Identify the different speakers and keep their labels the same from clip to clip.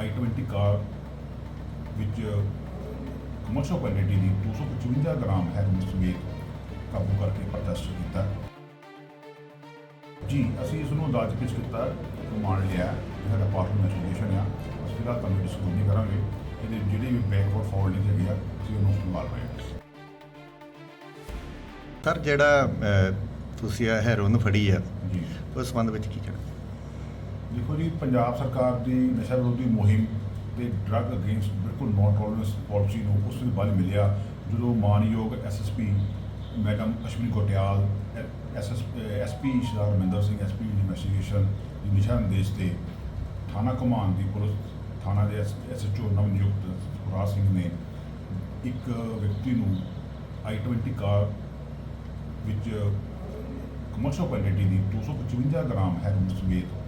Speaker 1: i20 car ਵਿੱਚ commercial quantity ਦੀ 255 gram heroin ਸਮੇਤ ਕਾਬੂ ਕਰਕੇ ਪ੍ਰਦਰਸ਼ਿਤ ਕੀਤਾ। ਜੀ ਅਸੀਂ ਇਸ ਨੂੰ ਅਦਾਲਤ ਵਿੱਚ ਕੀਤਾ ਰਿਮਾਂਡ ਲਿਆ ਇਹ ਸਾਡਾ ਪਾਰਟ ਇਨਵੈਸਟੀਗੇਸ਼ਨ ਆ। ਅਸੀਂ ਫਿਲਹਾਲ ਤੁਹਾਨੂੰ ਡਿਸਕਲੋਜ਼ ਨਹੀਂ ਕਰਾਂਗੇ। ਇਹਦੇ ਜਿਹੜੀ ਵੀ ਬੈਕਵਰਡ ਫਾਲਟ ਹੈਗੀ ਆ ਅਸੀਂ ਉਹਨੂੰ ਸੰਭਾਲ ਰਹੇ ਹਾਂ।
Speaker 2: ਸਰ ਜਿਹੜਾ ਤੁਸੀਂ ਇਹ ਹੈਰੋਨ ਫੜੀ ਆ
Speaker 1: ਜੀ।
Speaker 2: ਉਸ ਸੰਬੰਧ ਵਿੱਚ ਕੀ ਕਹਿਣਾ?
Speaker 1: ਦੇਖੋ ਜੀ, ਪੰਜਾਬ ਸਰਕਾਰ ਦੀ ਨਸ਼ਾ ਵਿਰੋਧੀ ਮੁਹਿੰਮ ਤੇ ਡਰੱਗ ਅਗੇਂਸਟ ਬਿਲਕੁਲ ਨੋ ਟੋਲਰੈਂਸ ਪਾਲਿਸੀ ਨੂੰ ਉਸ ਦੇ ਬਲ ਮਿਲਿਆ, ਜਦੋਂ ਮਾਨਯੋਗ SSP madam Ashwani Kotiyal SS SP Shri Raminder Singh SP investigation ਦੀ ਨਿਸ਼ਾ ਨਿਰਦੇਸ਼ ਤੇ ਥਾਣਾ ਕਮਾਨ ਦੀ ਪੁਲਿਸ, ਥਾਣਾ ਦੇ ਐਸਐਚਓ ਨਵ ਨਿਯੁਕਤ ਸੁਖਰਾਜ ਸਿੰਘ ਨੇ ਇੱਕ ਵਿਅਕਤੀ ਨੂੰ i20 ਕਾਰ ਵਿੱਚ ਕਮਰਸ਼ਲ ਕੁਆਂਟੀਟੀ ਦੀ 255 ਗ੍ਰਾਮ ਹੈਰੋਇਨ ਸਮੇਤ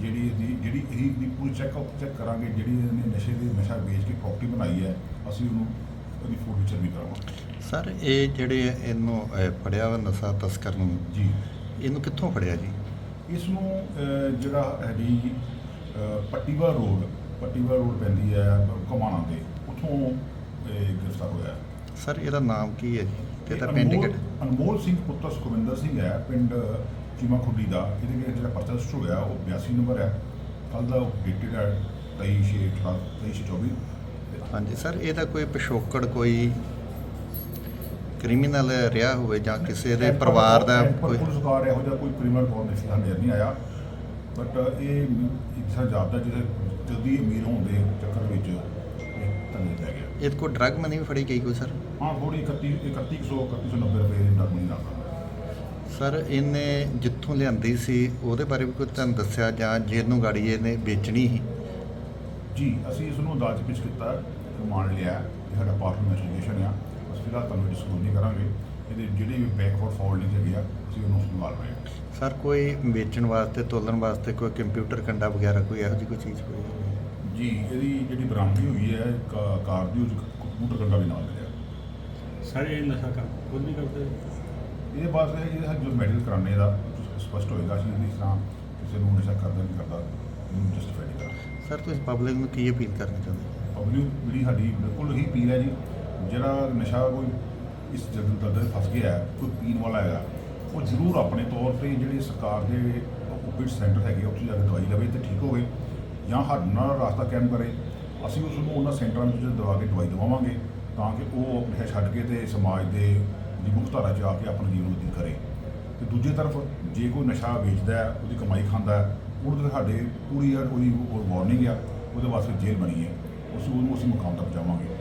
Speaker 1: ਜਿਹੜੀ ਇਹਦੀ ਜਿਹੜੀ ਇਹਦੀ ਦੀ ਪੂਰੀ ਚੈੱਕ ਚੈੱਕ ਕਰਾਂਗੇ ਜਿਹੜੀ ਇਹਨੇ ਨਸ਼ੇ ਦੇ ਨਸ਼ਾ ਵੇਚ ਕੇ ਪ੍ਰਾਪਰਟੀ ਬਣਾਈ ਹੈ ਅਸੀਂ ਉਹਨੂੰ ਉਹਦੀ ਫੋਟੋ ਚੈੱਕ ਵੀ ਕਰਾਵਾਂਗੇ
Speaker 2: ਸਰ ਇਹ ਜਿਹੜੇ ਇਹਨੂੰ ਅਹ, ਫੜਿਆ ਵਾ ਨਸ਼ਾ ਤਸਕਰ ਨੂੰ
Speaker 1: ਜੀ।
Speaker 2: ਇਹਨੂੰ ਕਿੱਥੋਂ ਫੜਿਆ ਜੀ?
Speaker 1: ਇਸ ਨੂੰ ਅਹ, ਜਿਹੜਾ ਹੈਗੀ ਅਹ, ਪੱਟੀਵਾ ਰੋਡ ਪੱਟੀਵਾ ਰੋਡ ਪੈਂਦੀ ਹੈ ਕਮਾਣਾ ਦੇ ਉੱਥੋਂ ਇਹ ਗ੍ਰਿਫਤਾਰ ਹੋਇਆ। ਹੈ।
Speaker 2: ਸਰ ਇਹਦਾ ਨਾਮ ਕੀ ਹੈ ਜੀ? ਤੇ
Speaker 1: ਇਹ
Speaker 2: ਪਿੰਡ
Speaker 1: ਅਨਮੋਲ-
Speaker 2: ਕਿਹੜਾ?
Speaker 1: ਅਨਮੋਲ ਸਿੰਘ ਪੁੱਤਰ ਸੁਖਵਿੰਦਰ ਸਿੰਘ ਹੈ ਪਿੰਡ ਚੀਮਾ ਖੁੱਡੀ ਦਾ ਇਹਦੇ ਵਿੱਚ ਜਿਹੜਾ ਪਰਚਾ ਰਜਿਸਟਰ ਹੋਇਆ ਉਹ 82 ਨੰਬਰ ਹੈ। ਕੱਲ ਦਾ ਉਹ ਡੇਟਡ ਹੈ 23 ਛੇ 23 24
Speaker 2: ਹਾਂਜੀ ਸਰ ਇਹਦਾ ਕੋਈ ਪਿਛੋਕੜ ਕੋਈ ਕ੍ਰਿਮੀਨਲ ਰਿਹਾ ਹੋਵੇ ਜਾਂ ਕਿਸੇ ਦੇ ਪਰਿਵਾਰ ਦਾ
Speaker 1: ਕੋਈ ਪੁਲਿਸ ਕਾਰ ਇਹੋ ਜਿਹਾ ਕੋਈ ਕ੍ਰਿਮੀਨਲ ਰਿਕਾਰਡ ਨਹੀਂ ਸਾਹਮਣੇ ਨਹੀਂ ਆਇਆ। ਬਟ ਇਹ ਇੱਕ ਸਾ ਜਾਪਦਾ ਜਿਹਦੇ ਜਲਦੀ ਅਮੀਰ ਹੋਣ ਦੇ ਚੱਕਰ ਵਿੱਚ ਤੰਨੇ ਪੈ ਗਿਆ।
Speaker 2: ਇਹਦੇ ਕੋਲ ਡਰਗ ਮਨੀ ਵੀ ਫੜੀ ਗਈ ਕੋਈ ਸਰ?
Speaker 1: ਹਾਂ ਥੋੜੀ 31 3100 3190 ਰੁਪਏ ਦੀ ਡਰਮੀ ਲੱਗਦਾ
Speaker 2: ਸਰ ਇਹਨੇ ਜਿੱਥੋਂ ਲਿਆਂਦੀ ਸੀ ਉਹਦੇ ਬਾਰੇ ਵੀ ਕੋਈ ਤੁਹਾਨੂੰ ਦੱਸਿਆ ਜਾਂ ਜਿਹਨੂੰ ਗਾੜੀ ਇਹਨੇ ਵੇਚਣੀ ਸੀ?
Speaker 1: ਜੀ ਅਸੀਂ ਇਸ ਨੂੰ ਅਦਾਲਤ ਵਿੱਚ ਕੀਤਾ ਰਿਮਾਂਡ ਲਿਆ ਇਹ ਸਾਡਾ ਪਾਰਟ ਇਨਵੈਸਟੀਗੇਸ਼ਨ ਆ। ਅਸੀਂ ਫਿਲਹਾਲ ਤੁਹਾਨੂੰ ਡਿਸਕਲੋਜ਼ ਨਹੀਂ ਕਰਾਂਗੇ। ਇਹਦੇ ਜਿਹੜੀ ਵੀ ਬੈਕਵਰਡ ਫਾਲਟ ਹੈਗੀ ਆ ਅਸੀਂ ਉਹਨੂੰ ਸੰਭਾਲ ਰਹੇ ਹਾਂ।
Speaker 2: ਸਰ ਕੋਈ ਵੇਚਣ ਵਾਸਤੇ ਤੋਲਣ ਵਾਸਤੇ ਕੋਈ ਕੰਪਿਊਟਰ ਕੰਡਾ ਵਗੈਰਾ ਕੋਈ ਇਹੋ ਜਿਹੀ ਕੋਈ ਚੀਜ਼ ਕੋਈ
Speaker 1: ਜੀ ਇਹਦੀ ਜਿਹੜੀ ਬਰਾਮਦਗੀ ਹੋਈ ਹੈ ਕਾ- ਕਾਰ ਦੀ ਉਹ 'ਚ ਕੰਪਿਊਟਰ ਕੰਡਾ ਵੀ ਨਾਲ ਮਿਲਿਆ
Speaker 3: ਸਾਰੇ ਇਹ ਨਸ਼ਾ ਕਰ ਖੁਦ ਨਹੀਂ ਕਰਦੇ?
Speaker 1: ਇਹਦੇ ਬਾਅਦ ਇਹ ਇਹ ਜੋ ਮੈਡੀਕਲ ਕਰਾਣੇ ਦਾ ਸਪਸ਼ਟ ਹੋਏਗਾ ਅਸੀਂ ਇਸ ਤਰ੍ਹਾਂ ਕਿਸੇ ਨੂੰ ਨਸ਼ਾ ਕਰਦਾ ਨਹੀਂ ਕਰਦਾ ਇਹਨੂੰ ਜਸਟੀਫਾਈ ਨਹੀਂ ਕਰਦਾ
Speaker 2: ਸਰ ਤੁਸੀਂ ਪਬਲਿਕ ਨੂੰ ਕੀ ਅਪੀਲ ਕਰਨਾ ਚਾਹੁੰਦੇ
Speaker 1: ਪਬਲਿਕ ਜਿਹੜੀ ਸਾਡੀ ਬਿਲਕੁਲ ਹੀ ਅਪੀਲ ਹੈ ਜੀ ਜਿਹੜਾ ਨਸ਼ਾ ਕੋਈ ਇਸ ਜਗਤ ਦਲਦਲ ਫਸ ਗਿਆ ਹੈ ਕੋਈ ਪੀਣ ਵਾਲਾ ਹੈਗਾ ਉਹ ਜ਼ਰੂਰ ਆਪਣੇ ਤੌਰ ਤੇ ਜਿਹੜੇ ਸਰਕਾਰ ਦੇ ਓਪੀਡ ਸੈਂਟਰ ਹੈਗੇ ਉੱਥੇ ਜਾ ਕੇ ਦਵਾਈ ਲਵੇ ਤੇ ਠੀਕ ਹੋਵੇ ਜਾਂ ਸਾਡੇ ਨਾਲ ਰਾਸਤਾ ਕਾਇਮ ਕਰੇ ਅਸੀਂ ਉਸ ਨੂੰ ਉਹਨਾਂ ਸੈਂਟਰਾਂ ਵਿੱਚ ਦਵਾ ਕੇ ਦਵਾਈ ਦਵਾਵਾਂਗੇ ਤਾਂ ਕਿ ਉਹ ਨਸ਼ਾ ਛੱਡ ਕੇ ਤੇ ਸਮਾਜ ਦੇ ਦੀ ਮੁੱਖ ਧਾਰਾ 'ਚ ਆ ਕੇ ਆਪਣਾ ਜੀਵਨ ਬਤੀਤ ਕਰੇ। ਤੇ ਦੂਜੇ ਤਰਫ ਜੇ ਕੋਈ ਨਸ਼ਾ ਵੇਚਦਾ ਹੈ, ਉਹਦੀ ਕਮਾਈ ਖਾਂਦਾ ਹੈ, ਉਹਨੂੰ ਸਾਡੇ ਪੂਰੀ ਉਹਦੀ ਵਾਰਨਿੰਗ ਆ, ਉਹਦੇ ਵਾਸਤੇ ਜੇਲ੍ਹ ਬਣੀ ਹੈ। ਉਸ ਨੂੰ ਅਸੀਂ ਮੁਕਾਮ ਤੱਕ ਪਹੁੰਚਾਵਾਂਗੇ